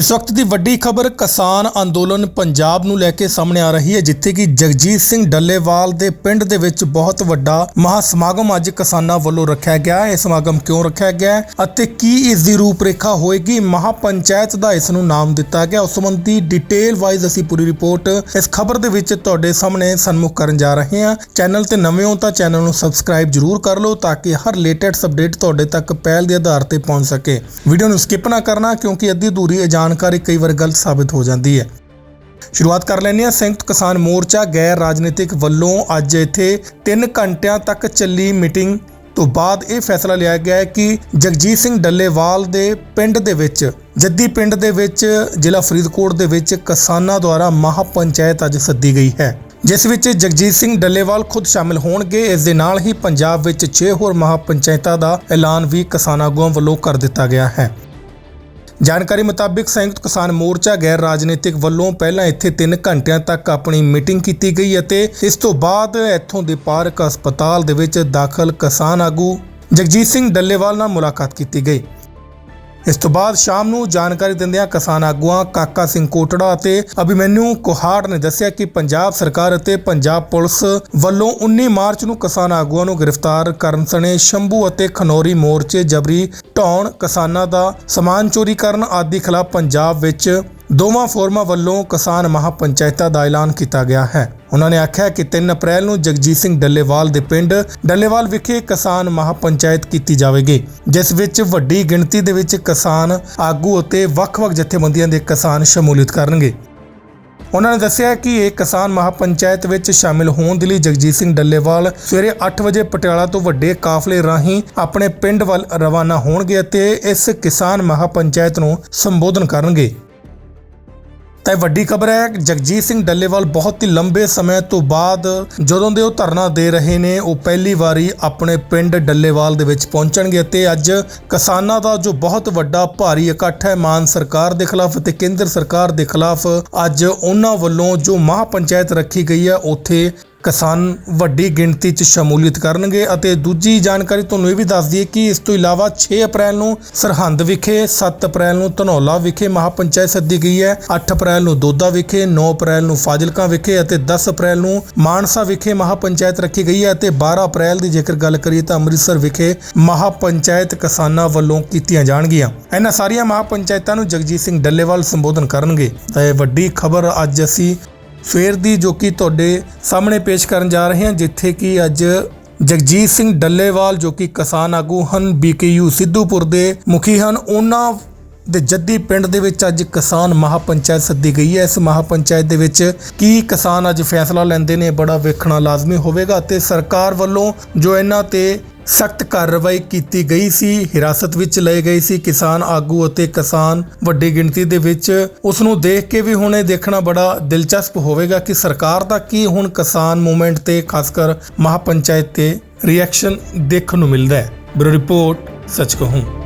ਇਸ ਵਕਤ ਦੀ ਵੱਡੀ ਖਬਰ ਕਿਸਾਨ ਅੰਦੋਲਨ ਪੰਜਾਬ ਨੂੰ ਲੈ ਕੇ ਸਾਹਮਣੇ ਆ ਰਹੀ ਹੈ, ਜਿੱਥੇ ਕਿ ਜਗਜੀਤ ਸਿੰਘ ਡੱਲੇਵਾਲ ਦੇ ਪਿੰਡ ਦੇ ਵਿੱਚ ਬਹੁਤ ਵੱਡਾ ਮਹਾ ਸਮਾਗਮ ਅੱਜ ਕਿਸਾਨਾਂ ਵੱਲੋਂ ਰੱਖਿਆ ਗਿਆ ਹੈ। ਇਹ ਸਮਾਗਮ ਕਿਉਂ ਰੱਖਿਆ ਗਿਆ ਹੈ ਅਤੇ ਕੀ ਇਸ ਦੀ ਰੂਪਰੇਖਾ ਹੋਏਗੀ? ਮਹਾ ਪੰਚਾਇਤ ਦਾ ਇਸ ਨੂੰ ਨਾਮ ਦਿੱਤਾ ਗਿਆ। ਉਸ ਸੰਬੰਧੀ ਡਿਟੇਲ ਵਾਈਜ਼ ਅਸੀਂ ਪੂਰੀ ਰਿਪੋਰਟ ਇਸ ਖਬਰ ਦੇ ਵਿੱਚ ਤੁਹਾਡੇ ਸਾਹਮਣੇ ਸਨਮੁਖ ਕਰਨ ਜਾ ਰਹੇ ਹਾਂ। ਚੈਨਲ ਤੇ ਨਵੇਂ ਹੋ ਤਾਂ ਚੈਨਲ ਨੂੰ ਸਬਸਕ੍ਰਾਈਬ ਜਰੂਰ ਕਰ ਲਓ ਤਾਂ ਕਿ ਹਰ ਲੇਟੈਸਟ ਅਪਡੇਟ ਤੁਹਾਡੇ ਤੱਕ ਪਹਿਲ ਦੇ ਆਧਾਰ ਤੇ ਪਹੁੰਚ ਸਕੇ। ਵੀਡੀਓ ਨੂੰ ਸਕਿਪ ਨਾ ਕਰਨਾ ਕਿਉਂਕਿ ਅੱਧੀ ਦੂਰੀ ਇਹ ਜਾਣਕਾਰੀ ਕਈ ਵਾਰ ਗਲਤ ਸਾਬਿਤ ਹੋ ਜਾਂਦੀ ਹੈ। ਸ਼ੁਰੂਆਤ ਕਰ ਲੈਂਦੇ ਹਾਂ। ਸੰਯੁਕਤ ਕਿਸਾਨ ਮੋਰਚਾ ਗੈਰ ਰਾਜਨੀਤਿਕ ਵੱਲੋਂ ਅੱਜ ਇੱਥੇ 3 ਘੰਟਿਆਂ ਤੱਕ ਚੱਲੀ ਮੀਟਿੰਗ ਤੋਂ ਬਾਅਦ ਇਹ ਫੈਸਲਾ ਲਿਆ ਗਿਆ ਹੈ ਕਿ ਜਗਜੀਤ ਸਿੰਘ ਡੱਲੇਵਾਲ ਦੇ ਪਿੰਡ ਦੇ ਵਿੱਚ, ਜੱਦੀ ਪਿੰਡ ਦੇ ਵਿੱਚ, ਜ਼ਿਲ੍ਹਾ ਫਰੀਦਕੋਟ ਦੇ ਵਿੱਚ ਕਿਸਾਨਾਂ ਦੁਆਰਾ ਮਹਾ ਪੰਚਾਇਤ ਅੱਜ ਸੱਦੀ ਗਈ ਹੈ। ਜਿਸ ਵਿੱਚ ਜਗਜੀਤ ਸਿੰਘ ਡੱਲੇਵਾਲ ਖੁਦ ਸ਼ਾਮਿਲ ਹੋਣਗੇ। ਇਸ ਦੇ ਨਾਲ ਹੀ ਪੰਜਾਬ ਵਿੱਚ 6 ਹੋਰ ਮਹਾ ਪੰਚਾਇਤਾਂ ਦਾ ਐਲਾਨ ਵੀ ਕਿਸਾਨ ਆਗੂਆਂ ਵੱਲੋਂ ਕਰ ਦਿੱਤਾ ਗਿਆ ਹੈ। ਜਾਣਕਾਰੀ ਮੁਤਾਬਿਕ ਸੰਯੁਕਤ ਕਿਸਾਨ ਮੋਰਚਾ ਗੈਰ ਰਾਜਨੀਤਿਕ ਵੱਲੋਂ ਪਹਿਲਾਂ ਇੱਥੇ 3 ਘੰਟਿਆਂ ਤੱਕ ਆਪਣੀ ਮੀਟਿੰਗ ਕੀਤੀ ਗਈ ਅਤੇ ਇਸ ਤੋਂ ਬਾਅਦ ਇੱਥੋਂ ਦੇ ਪਾਰਕ ਹਸਪਤਾਲ ਦੇ ਵਿੱਚ ਦਾਖਲ ਕਿਸਾਨ ਆਗੂ ਜਗਜੀਤ ਸਿੰਘ ਡੱਲੇਵਾਲ ਨਾਲ ਮੁਲਾਕਾਤ ਕੀਤੀ ਗਈ। ਇਸ ਤੋਂ ਬਾਅਦ ਸ਼ਾਮ ਨੂੰ ਜਾਣਕਾਰੀ ਦਿੰਦਿਆਂ ਕਿਸਾਨ ਆਗੂਆਂ ਕਾਕਾ ਸਿੰਘ ਕੋਟੜਾ ਅਤੇ ਅਭਿਮਨਿਊ ਕੋਹਾੜ ਨੇ ਦੱਸਿਆ ਕਿ ਪੰਜਾਬ ਸਰਕਾਰ ਅਤੇ ਪੰਜਾਬ ਪੁਲਿਸ ਵੱਲੋਂ 19 ਮਾਰਚ ਨੂੰ ਕਿਸਾਨ ਆਗੂਆਂ ਨੂੰ ਗ੍ਰਿਫਤਾਰ ਕਰਨ ਸਣੇ ਸ਼ੰਭੂ ਅਤੇ ਖਨੌਰੀ ਮੋਰਚੇ ਜਬਰੀ ਢਾਉਣ ਕਿਸਾਨਾਂ ਦਾ ਸਮਾਨ ਚੋਰੀ ਕਰਨ ਆਦਿ ਖਿਲਾਫ ਪੰਜਾਬ ਵਿੱਚ ਦੋਵਾਂ ਫੋਰਮਾਂ ਵੱਲੋਂ ਕਿਸਾਨ ਮਹਾਪੰਚਾਇਤਾਂ ਦਾ ਐਲਾਨ ਕੀਤਾ ਗਿਆ ਹੈ। ਉਹਨਾਂ ਨੇ ਆਖਿਆ ਕਿ 3 ਅਪ੍ਰੈਲ ਨੂੰ ਜਗਜੀਤ ਸਿੰਘ ਡੱਲੇਵਾਲ ਦੇ ਪਿੰਡ ਡੱਲੇਵਾਲ ਵਿਖੇ ਕਿਸਾਨ ਮਹਾਪੰਚਾਇਤ ਕੀਤੀ ਜਾਵੇਗੀ, ਜਿਸ ਵਿੱਚ ਵੱਡੀ ਗਿਣਤੀ ਦੇ ਵਿੱਚ ਕਿਸਾਨ ਆਗੂ ਅਤੇ ਵੱਖ-ਵੱਖ ਜਥੇਬੰਦੀਆਂ ਦੇ ਕਿਸਾਨ ਸ਼ਮੂਲੀਅਤ ਕਰਨਗੇ। ਉਹਨਾਂ ਨੇ ਦੱਸਿਆ ਕਿ ਇਹ ਕਿਸਾਨ ਮਹਾਪੰਚਾਇਤ ਵਿੱਚ ਸ਼ਾਮਿਲ ਹੋਣ ਦੇ ਲਈ ਜਗਜੀਤ ਸਿੰਘ ਡੱਲੇਵਾਲ ਸਵੇਰੇ 8 ਵਜੇ ਪਟਿਆਲਾ ਤੋਂ ਵੱਡੇ ਕਾਫਲੇ ਰਾਹੀਂ ਆਪਣੇ ਪਿੰਡ ਵੱਲ ਰਵਾਨਾ ਹੋਣਗੇ ਅਤੇ ਇਸ ਕਿਸਾਨ ਮਹਾਪੰਚਾਇਤ ਨੂੰ ਸੰਬੋਧਨ ਕਰਨਗੇ। ਤਾਂ ਇਹ ਵੱਡੀ ਖਬਰ ਹੈ, ਜਗਜੀਤ ਸਿੰਘ ਡੱਲੇਵਾਲ ਬਹੁਤ ਹੀ ਲੰਬੇ ਸਮੇਂ ਤੋਂ ਬਾਅਦ ਜਦੋਂ ਦੇ ਉਹ ਧਰਨਾ ਦੇ ਰਹੇ ਨੇ, ਉਹ ਪਹਿਲੀ ਵਾਰੀ ਆਪਣੇ ਪਿੰਡ ਡੱਲੇਵਾਲ ਦੇ ਵਿੱਚ ਪਹੁੰਚਣਗੇ ਅਤੇ ਅੱਜ ਕਿਸਾਨਾਂ ਦਾ ਜੋ ਬਹੁਤ ਵੱਡਾ ਭਾਰੀ ਇਕੱਠ ਹੈ, ਮਾਨ ਸਰਕਾਰ ਦੇ ਖਿਲਾਫ ਤੇ ਕੇਂਦਰ ਸਰਕਾਰ ਦੇ ਖਿਲਾਫ ਅੱਜ ਉਹਨਾਂ ਵੱਲੋਂ ਜੋ ਮਹਾਪੰਚਾਇਤ ਰੱਖੀ ਗਈ ਹੈ, ਉੱਥੇ ਕਿਸਾਨ ਵੱਡੀ ਗਿਣਤੀ 'ਚ ਸ਼ਮੂਲੀਅਤ ਕਰਨਗੇ ਅਤੇ ਦੂਜੀ ਜਾਣਕਾਰੀ ਤੁਹਾਨੂੰ ਇਹ ਵੀ ਦੱਸ ਦਈਏ ਕਿ ਇਸ ਤੋਂ ਇਲਾਵਾ 6 ਅਪ੍ਰੈਲ ਨੂੰ ਸਰਹੰਦ ਵਿਖੇ 7 ਅਪ੍ਰੈਲ ਨੂੰ ਧਨੌਲਾ ਵਿਖੇ ਮਹਾਪੰਚਾਇਤ ਸੱਦੀ ਗਈ ਹੈ 8 ਅਪ੍ਰੈਲ ਨੂੰ ਦੋਦਾ ਵਿਖੇ 9 ਅਪ੍ਰੈਲ ਨੂੰ ਫਾਜ਼ਿਲਕਾ ਵਿਖੇ ਅਤੇ 10 ਅਪ੍ਰੈਲ ਨੂੰ ਮਾਨਸਾ ਵਿਖੇ ਮਹਾਪੰਚਾਇਤ ਰੱਖੀ ਗਈ ਹੈ ਅਤੇ 12 ਅਪ੍ਰੈਲ ਦੀ ਜੇਕਰ ਗੱਲ ਕਰੀਏ ਤਾਂ ਅੰਮ੍ਰਿਤਸਰ ਵਿਖੇ ਮਹਾਪੰਚਾਇਤ ਕਿਸਾਨਾਂ ਵੱਲੋਂ ਕੀਤੀਆਂ ਜਾਣਗੀਆਂ। ਇਹਨਾਂ ਸਾਰੀਆਂ ਮਹਾਪੰਚਾਇਤਾਂ ਨੂੰ ਜਗਜੀਤ ਸਿੰਘ ਡੱਲੇਵਾਲ ਸੰਬੋਧਨ ਕਰਨਗੇ। ਤਾਂ ਇਹ ਵੱਡੀ ਖਬਰ ਅੱਜ ਅਸੀਂ ਸਵੇਰ ਦੀ ਜੋ ਕਿ ਤੁਹਾਡੇ ਸਾਹਮਣੇ ਪੇਸ਼ ਕਰਨ ਜਾ ਰਹੇ ਹਾਂ, ਜਿੱਥੇ ਕਿ ਅੱਜ ਜਗਜੀਤ ਸਿੰਘ ਡੱਲੇਵਾਲ, ਜੋ ਕਿ ਕਿਸਾਨ ਆਗੂ ਹਨ, ਬੀਕੇਯੂ ਸਿੱਧੂਪੁਰ ਦੇ ਮੁਖੀ ਹਨ। ਉਹਨਾਂ ਦੇ ਜੱਦੀ ਪਿੰਡ ਦੇ ਵਿੱਚ ਅੱਜ ਕਿਸਾਨ ਮਹਾਪੰਚਾਇਤ ਸੱਦੀ ਗਈ ਹੈ। ਇਸ ਮਹਾਪੰਚਾਇਤ ਦੇ ਵਿੱਚ ਕੀ ਕਿਸਾਨ ਅੱਜ ਫੈਸਲਾ ਲੈਂਦੇ ਨੇ, ਬੜਾ ਵੇਖਣਾ ਲਾਜ਼ਮੀ ਹੋਵੇਗਾ ਅਤੇ ਸਰਕਾਰ ਵੱਲੋਂ ਜੋ ਇਹਨਾਂ ਤੇ ਸਖਤ ਕਾਰਵਾਈ ਕੀਤੀ ਗਈ ਸੀ। ਹਿਰਾਸਤ ਵਿੱਚ ਲਏ ਗਏ ਸੀ ਕਿਸਾਨ ਆਗੂ ਅਤੇ ਕਿਸਾਨ ਵੱਡੀ ਗਿਣਤੀ ਦੇ ਵਿੱਚ। ਉਸ ਨੂੰ ਦੇਖ ਕੇ ਵੀ ਹੁਣ ਇਹ ਦੇਖਣਾ ਬੜਾ ਦਿਲਚਸਪ ਹੋਵੇਗਾ ਕਿ ਸਰਕਾਰ ਦਾ ਕੀ ਹੁਣ ਕਿਸਾਨ ਮੂਵਮੈਂਟ ਤੇ ਖਾਸ ਕਰ ਮਹਾਪੰਚਾਇਤ ਤੇ ਰਿਐਕਸ਼ਨ ਦੇਖਣ ਨੂੰ ਮਿਲਦਾ ਹੈ। ਬਰੋ ਰਿਪੋਰਟ, ਸੱਚ ਕਹੂੰ।